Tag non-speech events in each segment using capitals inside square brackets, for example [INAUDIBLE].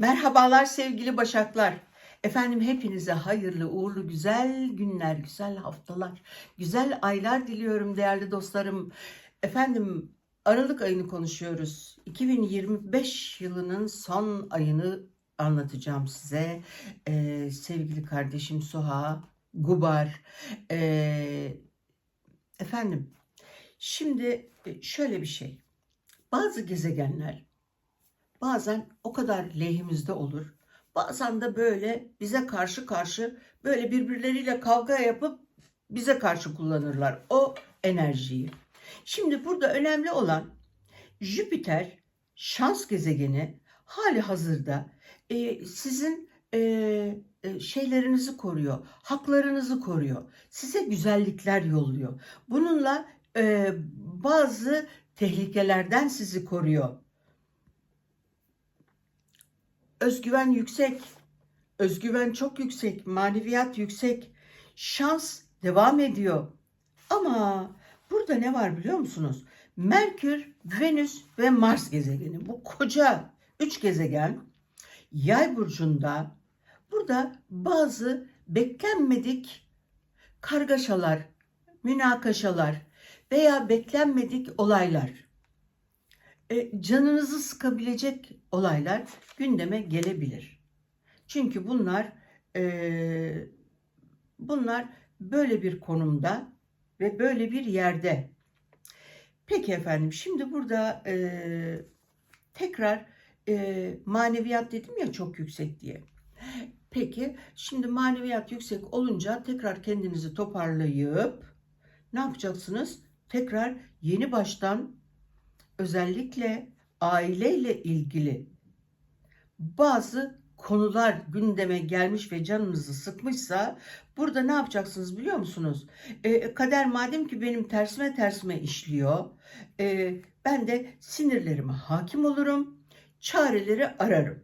Merhabalar sevgili Başaklar. Efendim hepinize hayırlı, uğurlu, güzel günler, güzel haftalar, güzel aylar diliyorum değerli dostlarım. Efendim Aralık ayını konuşuyoruz. 2025 yılının son ayını anlatacağım size. Ee, sevgili kardeşim Suha, Gubar. Ee, efendim şimdi şöyle bir şey. Bazı gezegenler bazen o kadar lehimizde olur. Bazen de böyle bize karşı karşı böyle birbirleriyle kavga yapıp bize karşı kullanırlar o enerjiyi. Şimdi burada önemli olan Jüpiter şans gezegeni hali hazırda e, sizin e, e, şeylerinizi koruyor, haklarınızı koruyor, size güzellikler yolluyor. Bununla e, bazı tehlikelerden sizi koruyor özgüven yüksek. Özgüven çok yüksek, maneviyat yüksek. Şans devam ediyor. Ama burada ne var biliyor musunuz? Merkür, Venüs ve Mars gezegeni. Bu koca üç gezegen yay burcunda burada bazı beklenmedik kargaşalar, münakaşalar veya beklenmedik olaylar e, canınızı sıkabilecek olaylar gündeme gelebilir. Çünkü bunlar e, bunlar böyle bir konumda ve böyle bir yerde. Peki efendim şimdi burada e, tekrar e, maneviyat dedim ya çok yüksek diye. Peki şimdi maneviyat yüksek olunca tekrar kendinizi toparlayıp ne yapacaksınız? Tekrar yeni baştan özellikle aileyle ilgili bazı konular gündeme gelmiş ve canınızı sıkmışsa burada ne yapacaksınız biliyor musunuz? E, kader madem ki benim tersime tersime işliyor. E, ben de sinirlerime hakim olurum. Çareleri ararım.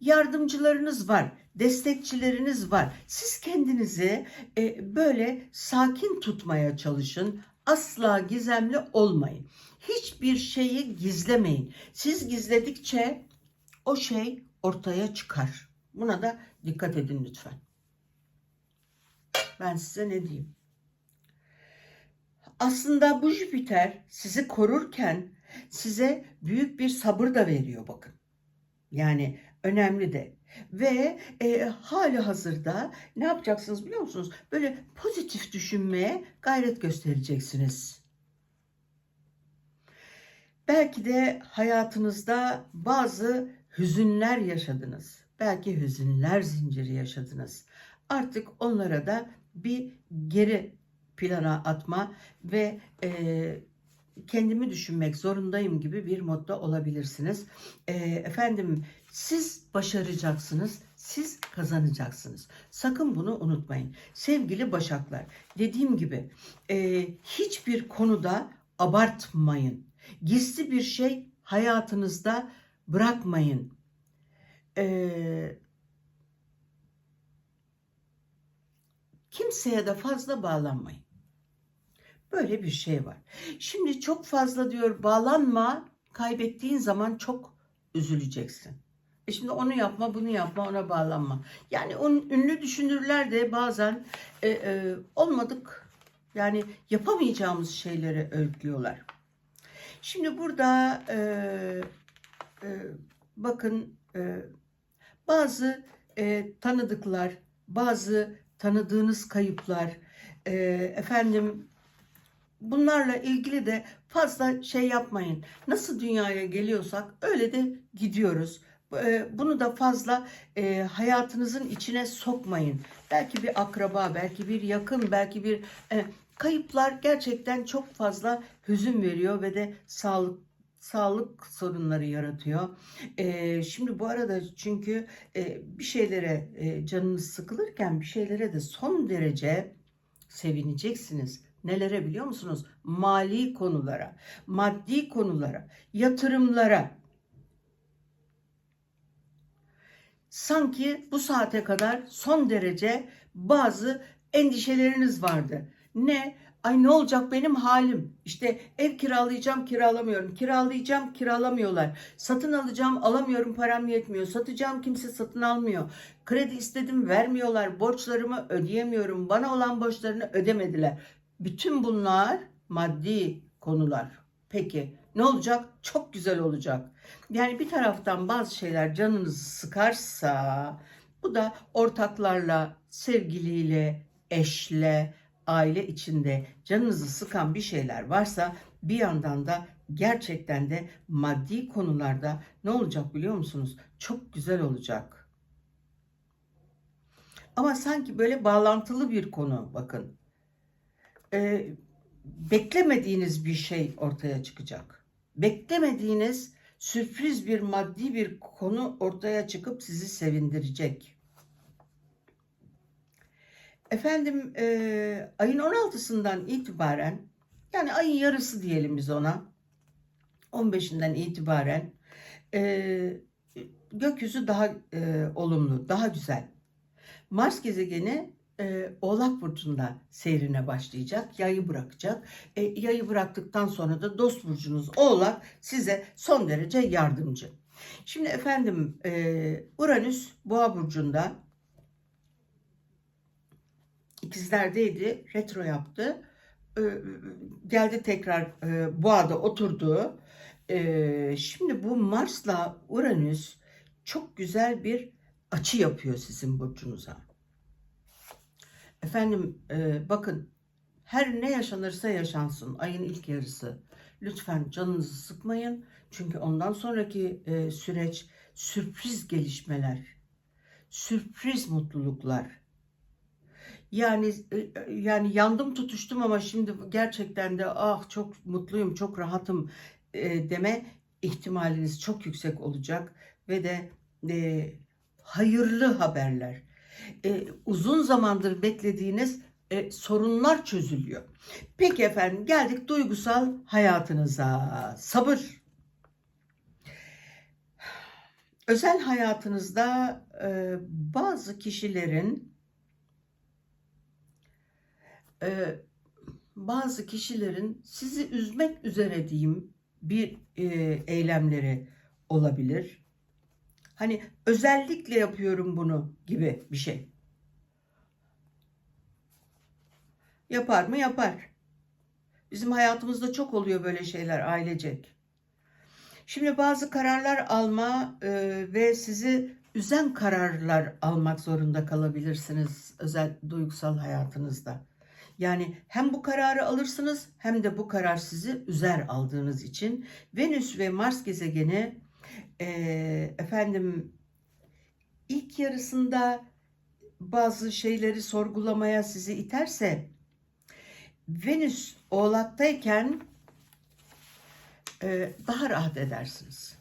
Yardımcılarınız var, destekçileriniz var. Siz kendinizi e, böyle sakin tutmaya çalışın. Asla gizemli olmayın. Hiçbir şeyi gizlemeyin. Siz gizledikçe o şey ortaya çıkar. Buna da dikkat edin lütfen. Ben size ne diyeyim? Aslında bu Jüpiter sizi korurken size büyük bir sabır da veriyor bakın. Yani önemli de. Ve e, hali hazırda ne yapacaksınız biliyor musunuz? Böyle pozitif düşünmeye gayret göstereceksiniz. Belki de hayatınızda bazı hüzünler yaşadınız. Belki hüzünler zinciri yaşadınız. Artık onlara da bir geri plana atma ve e, kendimi düşünmek zorundayım gibi bir modda olabilirsiniz. E, efendim siz başaracaksınız, siz kazanacaksınız. Sakın bunu unutmayın. Sevgili Başaklar, dediğim gibi e, hiçbir konuda abartmayın. Gizli bir şey hayatınızda bırakmayın. Ee, kimseye de fazla bağlanmayın. Böyle bir şey var. Şimdi çok fazla diyor bağlanma, kaybettiğin zaman çok üzüleceksin. E şimdi onu yapma, bunu yapma, ona bağlanma. Yani onun ünlü düşünürler de bazen e, e, olmadık yani yapamayacağımız şeyleri öğütlüyorlar. Şimdi burada e, e, bakın e, bazı e, tanıdıklar, bazı tanıdığınız kayıplar, e, efendim bunlarla ilgili de fazla şey yapmayın. Nasıl dünyaya geliyorsak öyle de gidiyoruz. E, bunu da fazla e, hayatınızın içine sokmayın. Belki bir akraba, belki bir yakın, belki bir e, kayıplar gerçekten çok fazla hüzün veriyor ve de sağlık sağlık sorunları yaratıyor. Ee, şimdi bu arada çünkü e, bir şeylere e, canınız sıkılırken bir şeylere de son derece sevineceksiniz. Nelere biliyor musunuz? Mali konulara, maddi konulara, yatırımlara. Sanki bu saate kadar son derece bazı endişeleriniz vardı. Ne? Ay ne olacak benim halim? İşte ev kiralayacağım, kiralamıyorum. Kiralayacağım, kiralamıyorlar. Satın alacağım, alamıyorum, param yetmiyor. Satacağım, kimse satın almıyor. Kredi istedim, vermiyorlar. Borçlarımı ödeyemiyorum. Bana olan borçlarını ödemediler. Bütün bunlar maddi konular. Peki ne olacak? Çok güzel olacak. Yani bir taraftan bazı şeyler canınızı sıkarsa bu da ortaklarla, sevgiliyle, eşle, aile içinde canınızı sıkan bir şeyler varsa bir yandan da gerçekten de maddi konularda ne olacak biliyor musunuz? Çok güzel olacak. Ama sanki böyle bağlantılı bir konu bakın. Ee, beklemediğiniz bir şey ortaya çıkacak. Beklemediğiniz sürpriz bir maddi bir konu ortaya çıkıp sizi sevindirecek. Efendim e, ayın 16'sından itibaren yani ayın yarısı diyelim biz ona 15'inden itibaren e, gökyüzü daha e, olumlu, daha güzel. Mars gezegeni e, Oğlak Burcu'nda seyrine başlayacak. Yayı bırakacak. E, yayı bıraktıktan sonra da dost burcunuz Oğlak size son derece yardımcı. Şimdi efendim e, Uranüs Boğa Burcu'nda ikizlerdeydi. Retro yaptı. E, geldi tekrar e, Boğa'da oturdu. E, şimdi bu Mars'la Uranüs çok güzel bir açı yapıyor sizin burcunuza. Efendim e, bakın her ne yaşanırsa yaşansın ayın ilk yarısı. Lütfen canınızı sıkmayın. Çünkü ondan sonraki e, süreç sürpriz gelişmeler, sürpriz mutluluklar. Yani e, yani yandım tutuştum ama şimdi gerçekten de ah çok mutluyum, çok rahatım e, deme ihtimaliniz çok yüksek olacak ve de e, hayırlı haberler, e, uzun zamandır beklediğiniz e, sorunlar çözülüyor. Peki efendim geldik duygusal hayatınıza. Sabır. Özel hayatınızda e, bazı kişilerin e, bazı kişilerin sizi üzmek üzere diyeyim bir e, eylemleri olabilir. Hani özellikle yapıyorum bunu gibi bir şey. Yapar mı? Yapar. Bizim hayatımızda çok oluyor böyle şeyler ailecek. Şimdi bazı kararlar alma e, ve sizi üzen kararlar almak zorunda kalabilirsiniz özel duygusal hayatınızda. Yani hem bu kararı alırsınız hem de bu karar sizi üzer aldığınız için Venüs ve Mars gezegeni e, efendim ilk yarısında bazı şeyleri sorgulamaya sizi iterse Venüs oğlaktayken e, daha rahat edersiniz.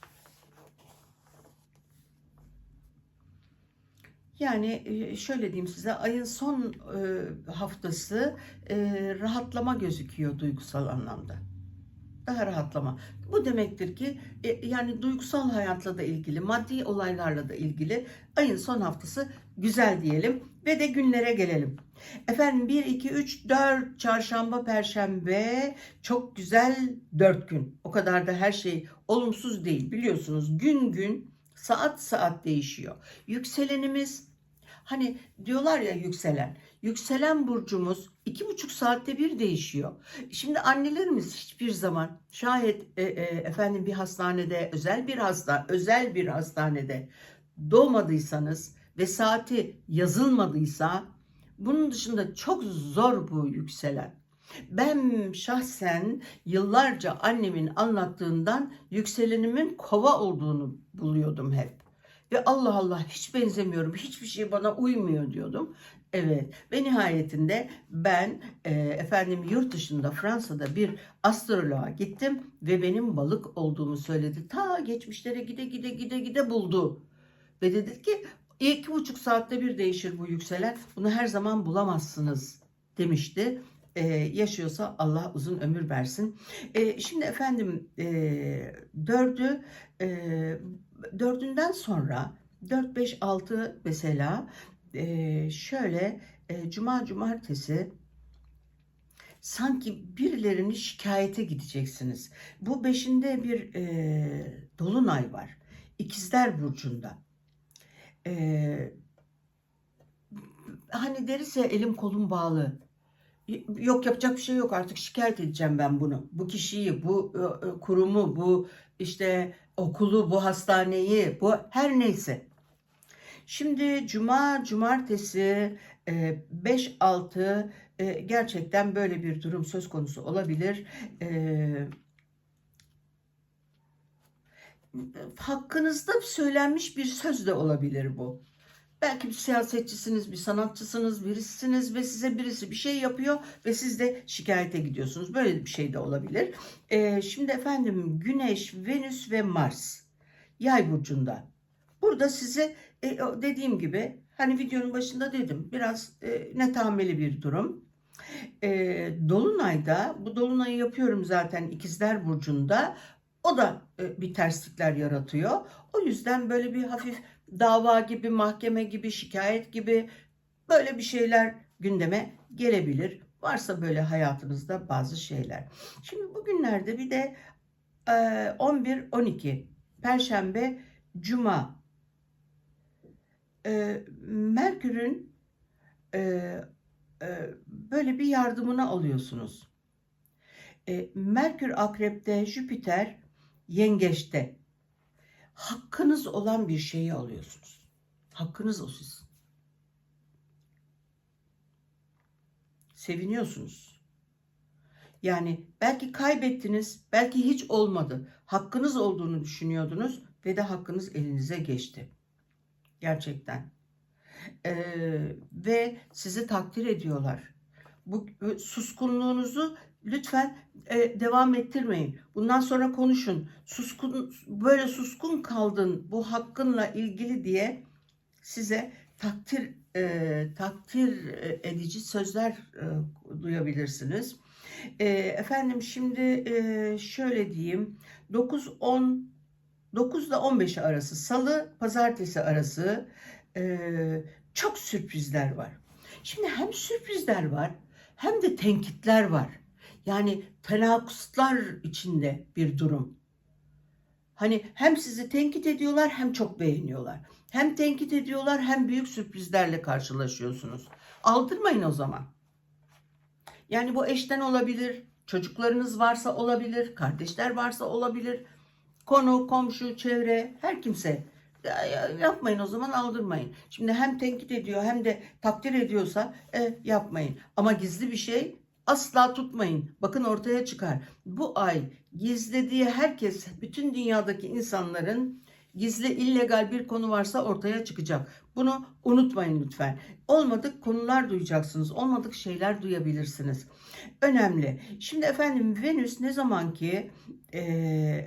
Yani e, şöyle diyeyim size ayın son e, haftası e, rahatlama gözüküyor duygusal anlamda. Daha rahatlama. Bu demektir ki yani duygusal hayatla da ilgili, maddi olaylarla da ilgili ayın son haftası güzel diyelim ve de günlere gelelim. Efendim 1, 2, 3, 4 çarşamba, perşembe çok güzel 4 gün. O kadar da her şey olumsuz değil biliyorsunuz. Gün gün saat saat değişiyor. Yükselenimiz hani diyorlar ya yükselen. Yükselen burcumuz iki buçuk saatte bir değişiyor. Şimdi annelerimiz hiçbir zaman şayet e, e, efendim bir hastanede özel bir hasta özel bir hastanede doğmadıysanız ve saati yazılmadıysa bunun dışında çok zor bu yükselen. Ben şahsen yıllarca annemin anlattığından yükselenimin kova olduğunu buluyordum hep. Ve Allah Allah hiç benzemiyorum, hiçbir şey bana uymuyor diyordum. Evet ve nihayetinde ben e, efendim yurt dışında Fransa'da bir astroloğa gittim ve benim balık olduğumu söyledi. Ta geçmişlere gide gide gide gide buldu. Ve dedi ki iki buçuk saatte bir değişir bu yükselen. Bunu her zaman bulamazsınız demişti. Ee, yaşıyorsa Allah uzun ömür versin. Ee, şimdi efendim e, dördü e, dördünden sonra 4, 5, 6 mesela e, şöyle e, cuma cumartesi sanki birilerini şikayete gideceksiniz. Bu beşinde bir e, dolunay var. İkizler Burcu'nda. E, hani deriz ya elim kolum bağlı. Yok yapacak bir şey yok artık şikayet edeceğim ben bunu. Bu kişiyi, bu e, e, kurumu, bu işte okulu, bu hastaneyi, bu her neyse. Şimdi cuma, cumartesi e, 5-6 e, gerçekten böyle bir durum söz konusu olabilir. Hakkınızda söylenmiş bir söz de olabilir bu. Belki bir siyasetçisiniz, bir sanatçısınız, birisiniz ve size birisi bir şey yapıyor ve siz de şikayete gidiyorsunuz. Böyle bir şey de olabilir. E, şimdi efendim Güneş, Venüs ve Mars yay burcunda. Burada size e, dediğim gibi hani videonun başında dedim biraz e, netameli bir durum. E, Dolunay'da bu Dolunay'ı yapıyorum zaten İkizler Burcu'nda. O da e, bir terslikler yaratıyor. O yüzden böyle bir hafif dava gibi, mahkeme gibi, şikayet gibi böyle bir şeyler gündeme gelebilir. Varsa böyle hayatınızda bazı şeyler. Şimdi bugünlerde bir de e, 11-12 Perşembe, Cuma e, Merkür'ün e, e, böyle bir yardımını alıyorsunuz. E, Merkür Akrep'te, Jüpiter Yengeç'te. Hakkınız olan bir şeyi alıyorsunuz. Hakkınız o sizin. Seviniyorsunuz. Yani belki kaybettiniz, belki hiç olmadı. Hakkınız olduğunu düşünüyordunuz ve de hakkınız elinize geçti. Gerçekten. Ee, ve sizi takdir ediyorlar. Bu suskunluğunuzu lütfen e, devam ettirmeyin. Bundan sonra konuşun. Suskun böyle suskun kaldın bu hakkınla ilgili diye size takdir e, takdir edici sözler e, duyabilirsiniz. E, efendim şimdi e, şöyle diyeyim 9 10 9 ile 15 arası salı pazartesi arası e, çok sürprizler var. Şimdi hem sürprizler var hem de tenkitler var. Yani tenakuzlar içinde bir durum. Hani hem sizi tenkit ediyorlar hem çok beğeniyorlar. Hem tenkit ediyorlar hem büyük sürprizlerle karşılaşıyorsunuz. Aldırmayın o zaman. Yani bu eşten olabilir, çocuklarınız varsa olabilir, kardeşler varsa olabilir. Konu, komşu, çevre, her kimse. Ya- ya- Yapmayın o zaman aldırmayın. Şimdi hem tenkit ediyor hem de takdir ediyorsa e, yapmayın. Ama gizli bir şey asla tutmayın. Bakın ortaya çıkar. Bu ay gizlediği herkes, bütün dünyadaki insanların gizli illegal bir konu varsa ortaya çıkacak. Bunu unutmayın lütfen. Olmadık konular duyacaksınız. Olmadık şeyler duyabilirsiniz. Önemli. Şimdi efendim Venüs ne zaman ki e,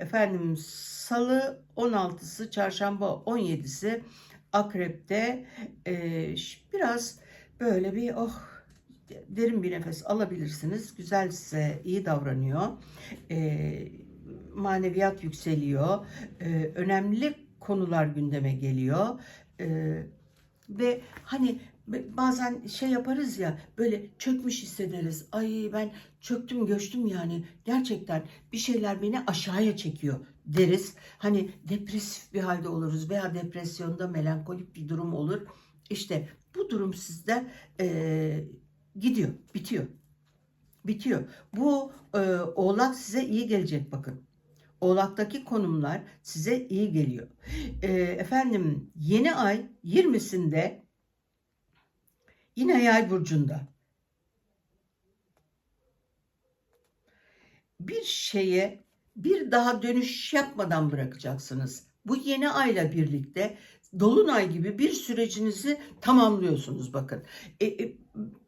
efendim Salı 16'sı, Çarşamba 17'si Akrep'te e, biraz böyle bir oh derin bir nefes alabilirsiniz. Güzel size iyi davranıyor. E, maneviyat yükseliyor. E, önemli konular gündeme geliyor. E, ve hani bazen şey yaparız ya böyle çökmüş hissederiz. Ay ben çöktüm göçtüm yani gerçekten bir şeyler beni aşağıya çekiyor deriz. Hani depresif bir halde oluruz veya depresyonda melankolik bir durum olur. İşte bu durum sizde eee, gidiyor, bitiyor. Bitiyor. Bu eee, oğlak size iyi gelecek bakın. Oğlaktaki konumlar size iyi geliyor. Eee, efendim yeni ay 20'sinde yine yay burcunda bir şeye bir daha dönüş yapmadan bırakacaksınız. Bu yeni ayla birlikte dolunay gibi bir sürecinizi tamamlıyorsunuz bakın. E, e,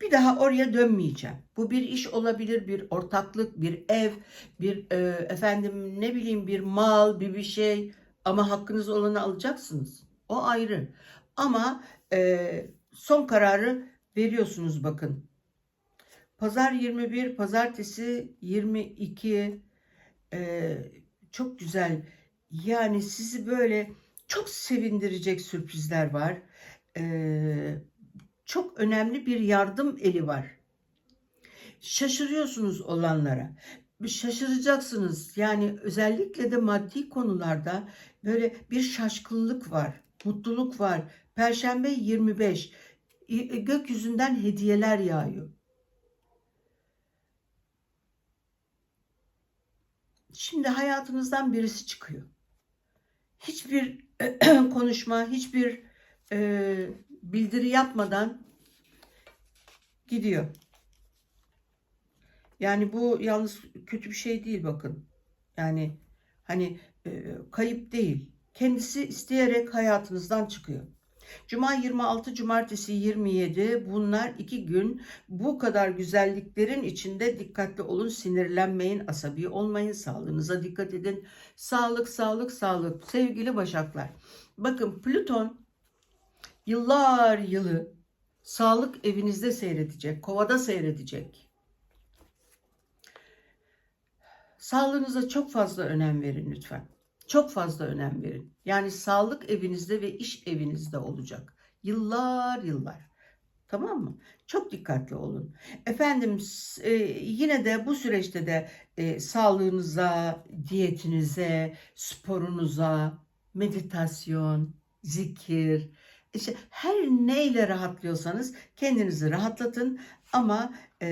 bir daha oraya dönmeyeceğim. Bu bir iş olabilir, bir ortaklık, bir ev, bir e, efendim ne bileyim bir mal, bir bir şey ama hakkınız olanı alacaksınız. O ayrı. Ama e, son kararı veriyorsunuz bakın. Pazar 21, pazartesi 22 e, çok güzel. Yani sizi böyle çok sevindirecek sürprizler var. E, çok önemli bir yardım eli var. şaşırıyorsunuz olanlara. Şaşıracaksınız. Yani özellikle de maddi konularda böyle bir şaşkınlık var, mutluluk var. Perşembe 25. İ- Gökyüzünden hediyeler yağıyor. Şimdi hayatınızdan birisi çıkıyor. Hiçbir [CLEARS THROAT] konuşma, hiçbir e, bildiri yapmadan gidiyor. Yani bu yalnız kötü bir şey değil bakın. Yani hani e, kayıp değil. Kendisi isteyerek hayatınızdan çıkıyor. Cuma 26, cumartesi 27 bunlar iki gün bu kadar güzelliklerin içinde dikkatli olun, sinirlenmeyin, asabi olmayın, sağlığınıza dikkat edin. Sağlık, sağlık, sağlık. Sevgili Başaklar, bakın Plüton yıllar yılı sağlık evinizde seyredecek, kovada seyredecek. Sağlığınıza çok fazla önem verin lütfen. Çok fazla önem verin. Yani sağlık evinizde ve iş evinizde olacak. Yıllar yıllar. Tamam mı? Çok dikkatli olun. Efendim e, yine de bu süreçte de e, sağlığınıza, diyetinize, sporunuza, meditasyon, zikir, işte her neyle rahatlıyorsanız kendinizi rahatlatın ama e,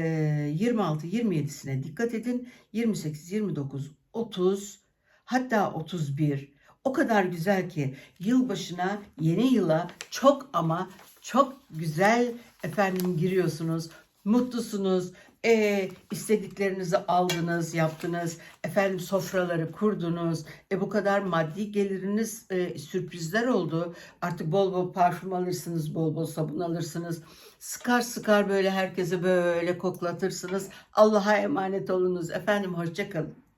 26-27'sine dikkat edin. 28, 29, 30 hatta 31 o kadar güzel ki yılbaşına yeni yıla çok ama çok güzel efendim giriyorsunuz. Mutlusunuz. E, istediklerinizi aldınız, yaptınız. Efendim sofraları kurdunuz. E bu kadar maddi geliriniz e, sürprizler oldu. Artık bol bol parfüm alırsınız, bol bol sabun alırsınız. Sıkar sıkar böyle herkese böyle koklatırsınız. Allah'a emanet olunuz. Efendim hoşça kalın.